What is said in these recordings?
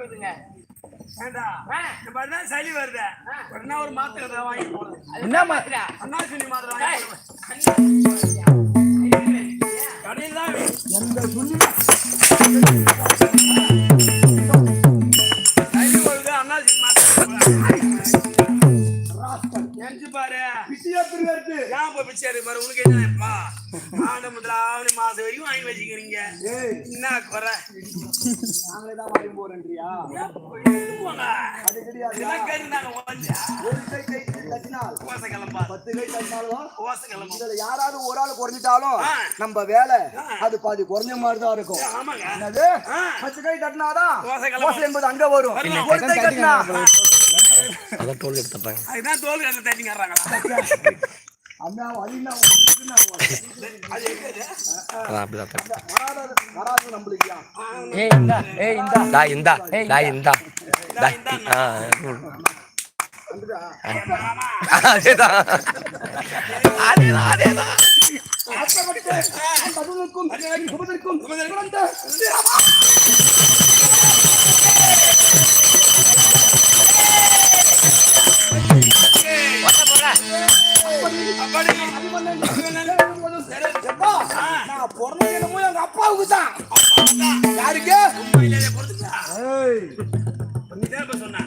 வருதுங்க ஏண்டா. இந்த மாதிரி தான் சளி வருது. உடனே ஒரு மாத்திரை ஏதாவது வாங்கி போடுது என்ன மாத்திரை? அண்ணாசினி மாத்திரை வாங்கி அண்ணா. கடையில் தான் எந்த சொல்லி நினைச்சு பாரு? பிஸியா திருவேற்று ஏன் இப்ப பாரு? உனக்கு என்னப்பா ஆண்டு முதல்ல ஆவணி மாசம் வரைக்கும் வாங்கி வச்சுக்கிறீங்க. ஏய். என்ன குறை? நாங்களே தான் வாங்கி போறேன்றியா? அது கிடையாது ஓசை கிளம்பா பத்து கை தட்டினாலும் ஓசை கிளம்பா இதுல யாராவது ஒரு ஆள் குறைஞ்சிட்டாலும். நம்ம வேலை அது பாதி குறைஞ்ச மாதிரி தான் இருக்கும். ஆமாங்க. என்னது. பத்து கை தட்டினாதான் ஓசை என்பது அங்க வரும். வரலாம். ஒரு கை தட்டினா அதான் டோல் எடுத்துட்டாங்க அதுதான் தோல் கட்ட தட்டிங்கிறாங்களா அண்ணா வலின்னா அது எங்க இது? நான் பிறந்தது என்னமோ எங்க அப்பாவுக்கு தான். யாருக்கு.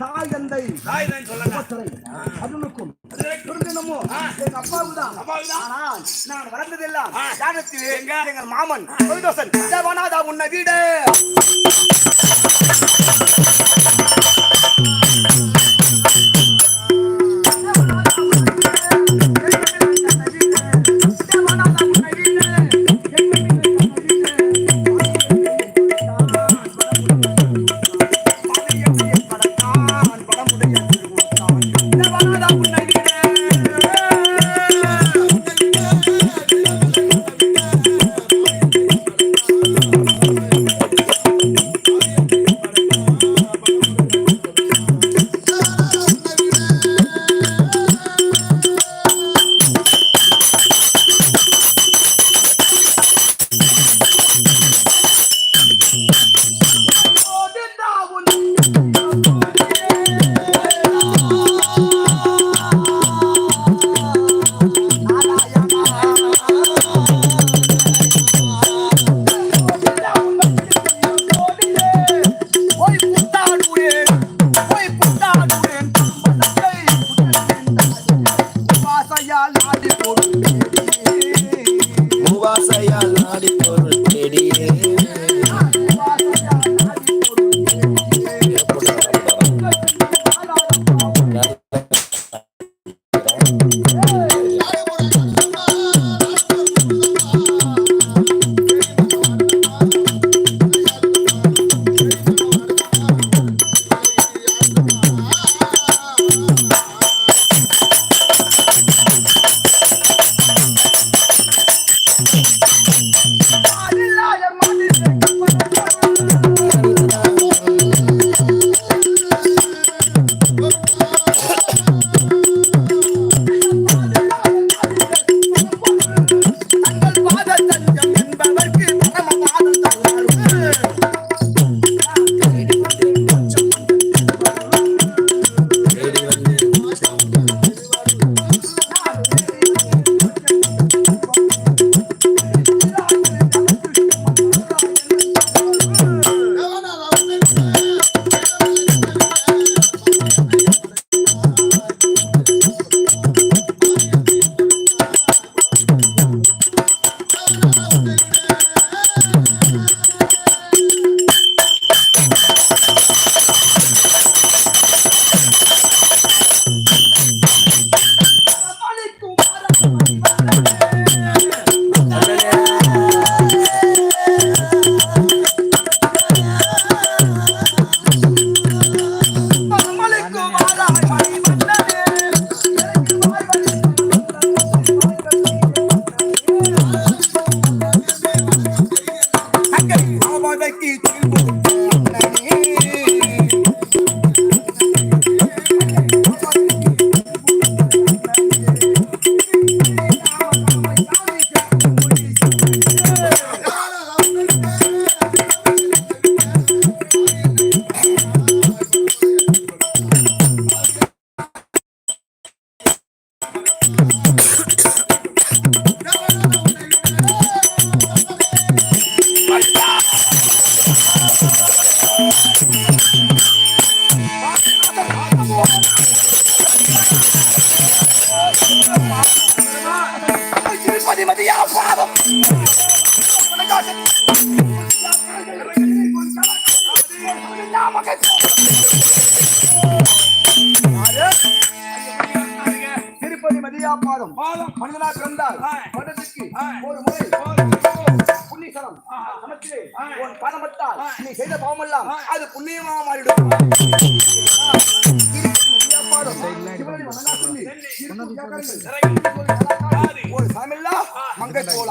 தாய் தந்தை. தாய் தான் சொல்லல. உபத்திரை, அருளுக்கும் அது பிறந்தனமோ எங்க அப்பாவுக்கு தான். அப்பாவுக்குதான். ஆனால் நான் வளர்ந்ததெல்லாம் ஆ. யாகத்தில் எங்க? எங்கள் மாமன் வைதோசன் தேவனாதா உன்ன வீடு. புண்ணியசலம் சமத்திலே உன் பணமட்டால் நீ செய்த பாவமெல்லாம் அது புண்ணியமா மாறிடும். ஒரு சமமில்லா மங்கை போல்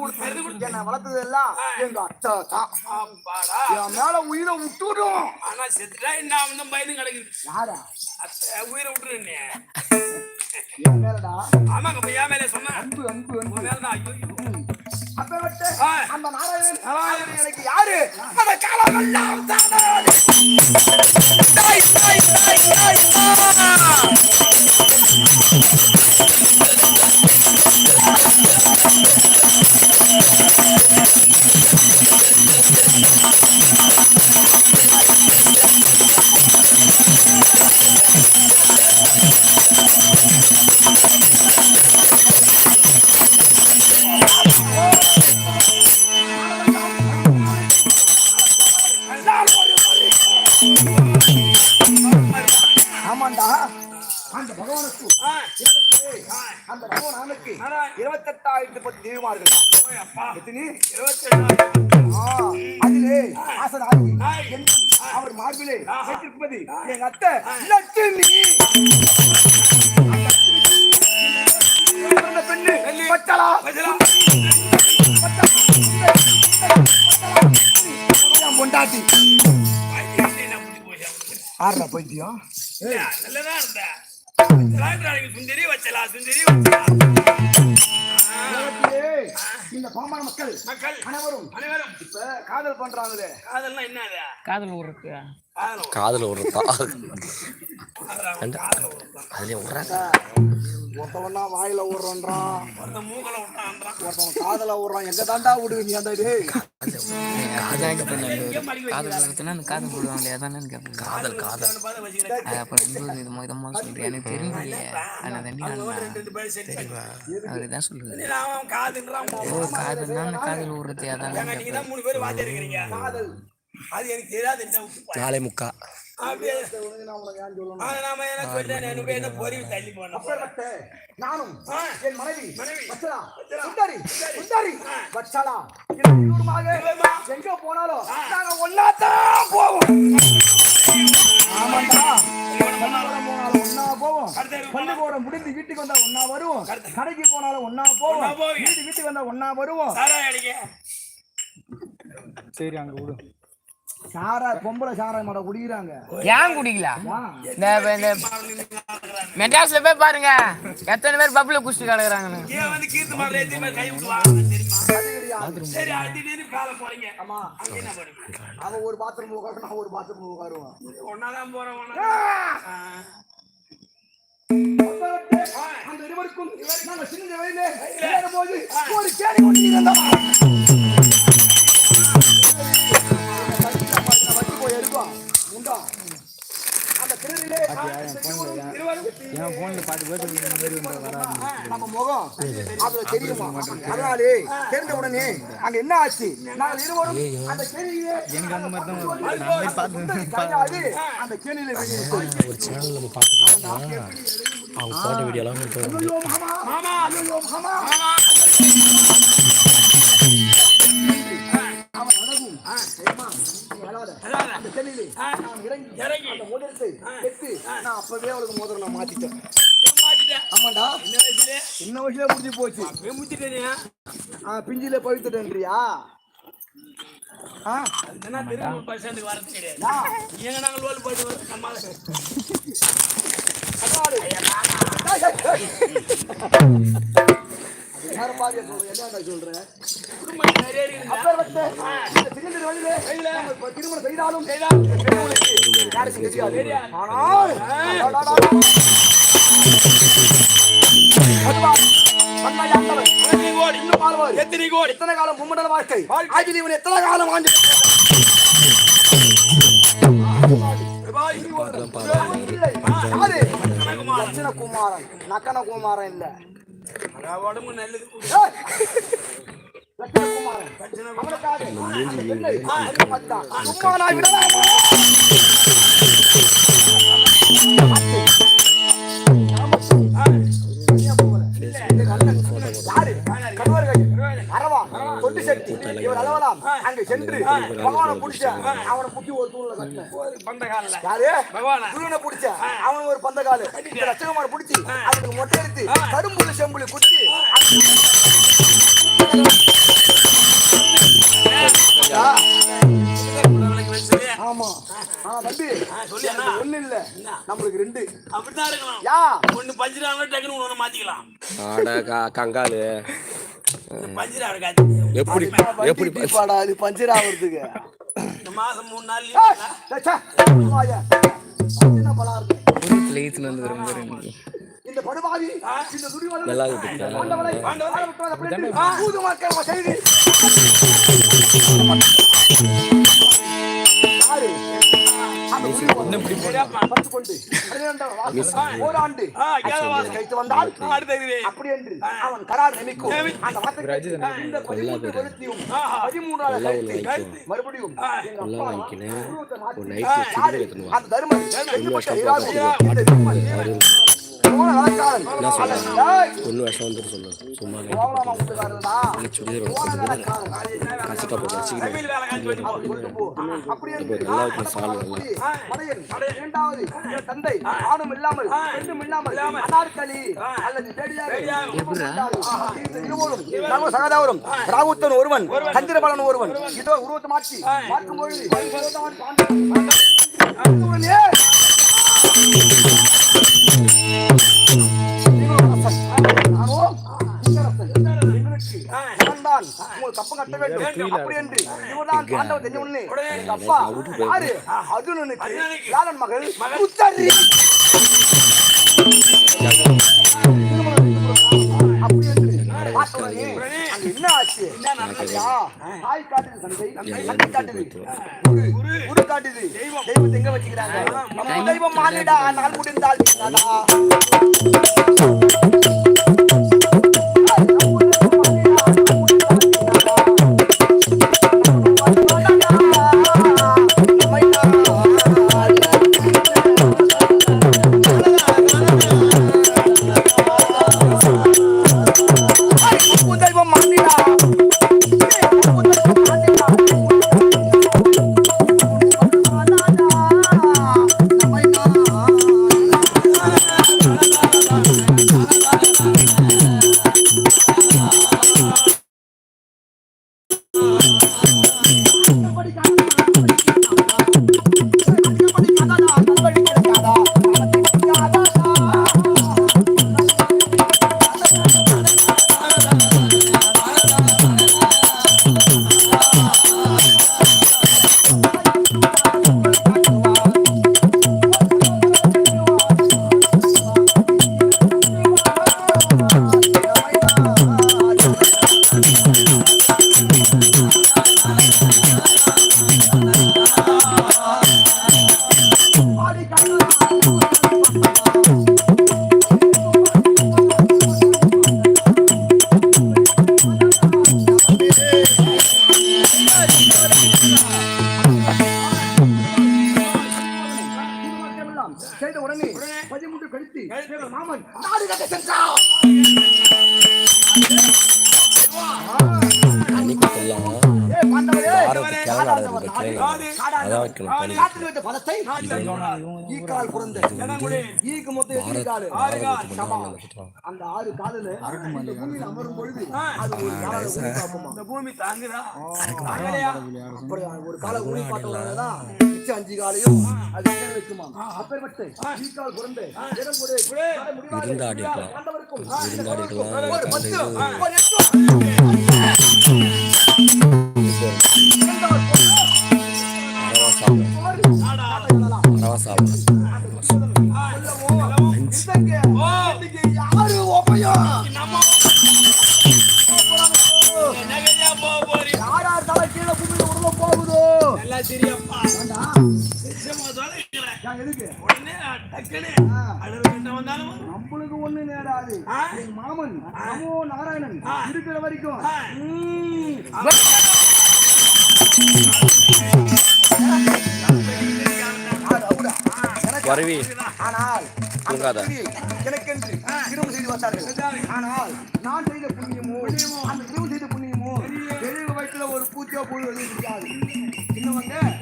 கொடுத்து என்னை வளர்த்தது எல்லாம் எங்க அத்தை தான். என் மேல உயிரை விட்டுடும். ஆனா செத்துட்டா என்ன அவன் பயந்து கிடக்குது. யாரா? அத்தை, உயிரை விட்டுருன்னு என் மேலடா. ஆமாங்க என் மேலே சொன்னேன் அன்பு அன்பு அன்பு. மேலதான்? ஐயோ. அப்ப விட்டு. அந்த நாராயணன் நாராயணன். எனக்கு யாரு? அந்த காலமெல்லாம் தானே. எங்க அத்தை லட்சுமி. பெண்ணு பச்சலா பொண்டாட்டி. பைத்தியம் இல்ல, நல்லதா இருந்த. சுந்தரி வச்சலா சுந்தரி இந்த பாமர மக்கள் மக்கள். அனைவரும் அனைவரும். இப்ப காதல் பண்றாங்களே. காதல்னா என்ன? காதல் ஊருக்கு. காதல் காதுல விடுறதா காதல் காதல் விடுறான். அதுலயே விடுறாங்க ஒருத்தவனா வாயில விடுறான்றான் காதல விடுறான் எங்க தாண்டா விடுவீங்க அந்த காதல் வளர்த்துனா அந்த காதல் அதானே காதல். காதல் அப்புறம் மொதமாக சொல்றேன் எனக்கு தெரியலையே நான் ரெண்டு ரெண்டு பேரும் செட் பண்ணி. அவர் தான் சொல்லுவாரு இல்ல, அவன் காதுன்றான், ஓ. காதல் தான் காதல் விடுறது அதானே அது எனக்கு தெரியாது என்ன. நாளை முக்கா. அப்படியே. நாம என்ன எனக்கு என்ன பொறி தள்ளி போனோம். நானும். என் மனைவி மனைவி. சுந்தரி. சுந்தரி. வச்சலா. எங்க போனாலும் நாங்க ஒன்னாத்தான் போவோம். ஆமாண்டா. ஒண்ணா போவோம். பள்ளிக்கூடம் முடிந்து வீட்டுக்கு வந்தா ஒண்ணா வருவோம். கடைக்கு போனாலும் ஒண்ணா போவோம். வீட்டுக்கு வந்தா ஒண்ணா வருவோம். சரி அங்க விடு. சாரா பொம்பளை சாராய மாட குடிக்கிறாங்க ஏன் குடிக்கலாம் ஆ. இந்த இந்த மெட்ராஸ்ல போய் பாருங்க எத்தனை பேர் பப்ல குடிச்சு கிடக்குறாங்கன்னு ஏன் வந்து கீர்த்து மாடுற எத்தனை பேர் கை விட்டு வாங்க தெரியுமா? அது கிடையாது. சரி, அது திடீர்னு காலை போறீங்க. ஆமா அங்க என்ன பண்ணுவீங்க? அவ ஒரு பாத்ரூம் உட்காரு நான் ஒரு பாத்ரூம் உட்காருவோம். அந்த இருவருக்கும் சின்ன வயதிலே போது ஒரு முகம் அதுல தெரியுமா? அதனாலே தெரிஞ்ச உடனே அங்க என்ன ஆச்சு? நாங்கள் இருவரும் அந்த கேணியிலே எங்க அந்த கேணியில விழுந்து ஒரு சேனல் நம்ம பார்த்துட்டு அவங்க போட்ட வீடியோலாம் மாமா. நான் இறங்கி. இறங்கி. அந்த மோதிரத்தை எடுத்து நான் அப்பவே அவளுக்கு மோதிரம் நான் மாத்திட்டேன். ஆமாண்டா. என்ன வயசுல? சின்ன வயசுல முடிஞ்சு போச்சு? ஆ, பிஞ்சில பழுத்துட்டேன்றியா? வரது கிடையாது. மாதிரியா சொல்றேன் என்னடா திருமணம் செய்தாலும் ஆனால். எத்தனை கோடி? எத்தனை காலம் மும்மண்டல வாழ்க்கை ஆகிய இவன் எத்தனை காலம் ஆண்டு இல்லை. லட்சணகுமாரன் நக்கனகுமாரன் இல்ல அதான் உடம்பு நல்லது. சும்மா நான் யாரு? இவர் அளவலாம். அங்கே சென்று பகவானை பிடிச்ச அவனை புட்டி ஒரு தூண்ல கட்டின ஒரு பந்த காலில். யாரு? குருவனை பிடிச்ச? அவன் ஒரு பந்தகாலு. இந்த லட்சகுமார பிடிச்சி அதுக்கு மொட்டை எடுத்து கரும்புல செம்புல குத்தி. ஆமா. தம்பி. சொல்லு அண்ணா. எனக்கு ஒண்ணு இல்ல. நம்மளுக்கு ரெண்டு. அப்படித்தான் இருக்கணும். யா? ஒண்ணு பஞ்சிராங்க டக்குன்னு ஒண்ணு மாத்திக்கலாம். கங்காலு பஞ்சிரா இருக்காது எப்படி எப்படி பாடா அது பஞ்சர் ஆகுறதுக்கு. இந்த மாசம் மூணு நாள் இருக்கு? இந்த படுபாவி இந்த துடிவாளன் நல்லா இருக்கு ஆண்டவனை ஆள விட்டாத பிள்ளைகள். தூது மக்கள் செய்தி. யாரு? ஓராண்டு வந்தால். அப்படி என்று அவன் கரார் நினைக்கும் அந்த மறுபடியும்? அந்த தருமன் வெள்ளிப்பட்ட ஒன்று வருஷம் வந்துட்டு சொல்லு சும்மா நல்லா சால் நல்லா. தந்தை இல்லாமல் இல்லாமல் ராவுத்தன் ஒருவன் சந்திரபாலன் ஒருவன் இதோ உருவத்தை மாற்றி மாற்றும் பொழுது கப்பம் கட்ட வேண்டும் அப்படி என்று இவர்தான் பாண்டவ தெரிஞ்ச உடனே எங்க அப்பா யாரு அர்ஜுனனுக்கு மகள் உத்தரி அப்படி என்று என்ன ஆச்சு தாய் காட்டுது சந்தை காட்டுது குரு காட்டுது தெய்வத்தை எங்க வச்சுக்கிறாங்க? நம்ம தெய்வம் மாறிடா. நாள் முடிந்தால் காலு. அந்த ஆறு காலுல இந்த பூமியில் அமரும் பொழுது அது ஒரு காலை. இந்த பூமி தாங்குதா? ஒரு மிச்ச அஞ்சு காலையும் அது வைக்குமா அப்பேற்பட்ட ஈக்கால் இடம். ஒரு பத்து. ஒரு எட்டு. வரும். நம்மளுக்கு ஒண்ணு நேராது மாமன் நமோ நாராயணன் இருக்கிற வரைக்கும் ஆ. ம். ஆ, ரவுடா. வருவி ஆனால் அந்த தூங்காத. ஸ்திரீ எனக்கென்று திருமணம் செய்து வந்தார்கள் ஆனால் நான் செய்த புண்ணியமோ அந்த திருமணம் செய்த புண்ணியமோ பெரிய வயிற்றுல ஒரு பூச்சியோ புழு எதுவும் இருக்காது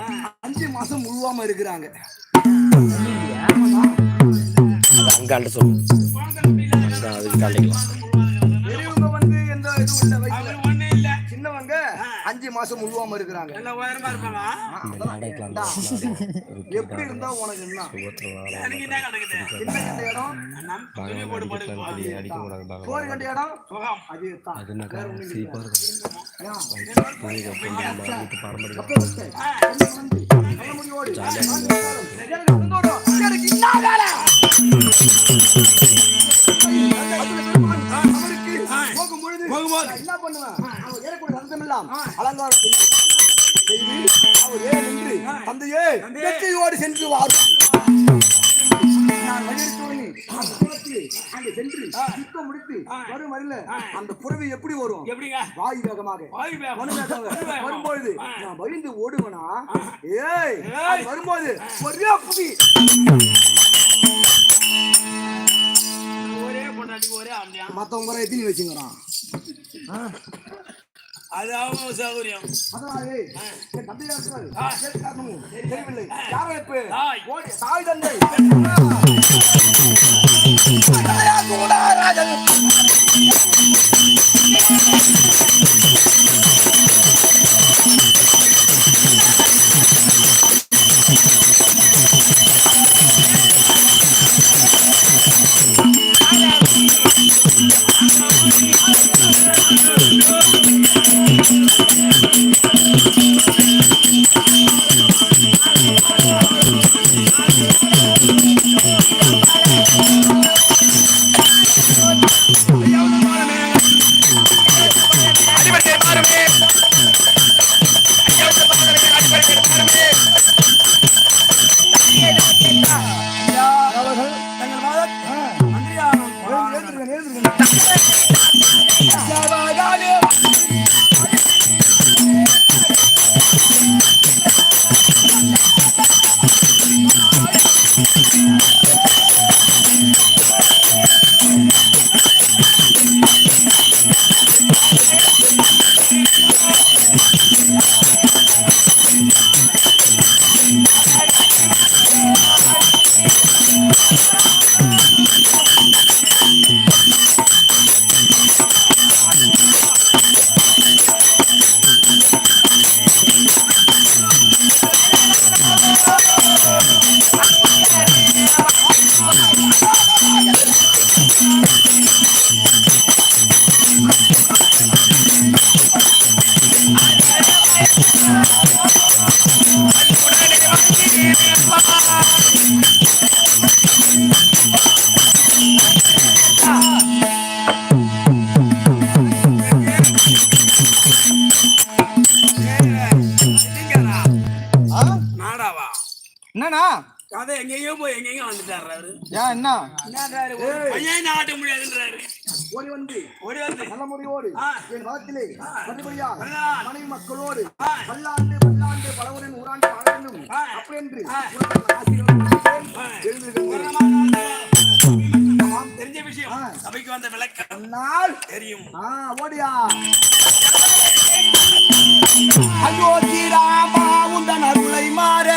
அஞ்சு மாசம் முழுவாம இருக்கிறாங்க. அங்காண்ட சொல்லு. அதுக்கு காட்டிக்கலாம். மாசம் முழுவாம இருக்கிறாங்க. எப்படி இருந்தா உனக்கு என்ன? என்ன கண்ட இடம்? வச்சு, என்ன பண்ணுவேன்? ஏறக்கூடிய சத்தமெல்லாம் அலங்காரம் செய்து, செய்து, அவர் ஏற நின்று, தந்தையே, வெற்றியோடு சென்று வாரும். அந்த புறவி எப்படி வரும்? எப்படிங்க? வாயு வேகமாக. வரும்பொழுது நான் பயந்து ஓடுவேனா? ஏய் அது வரும்போது ஒரே புடி ஒரே பொண்டாட்டி ஒரே ஆம்பளையா மத்தவங்க எத்தனை வச்சுங்கிறான் அது அவங்க சௌகரியம் தெரியவில்லை. தாய் தந்தை. தங்கள் அவரு ஏன் என்ன? என்னன்றாரு, ஒரு பையன் நாட்ட முடியாதுன்றாரு? ஓடி வந்து. ஓடி வந்து. நல்ல முறையோடு. என் மதத்திலே மறுபடியா. மனைவி மக்களோடு. பல்லாண்டு பல்லாண்டு பலவரின் ஊராண்டு வாழ வேண்டும். அப்படி என்று. தெரிஞ்ச விஷயம். சபைக்கு வந்த விளக்கம். தெரியும். ஓடியா. ஐயோ தீராமா உந்தன் அருளை மாற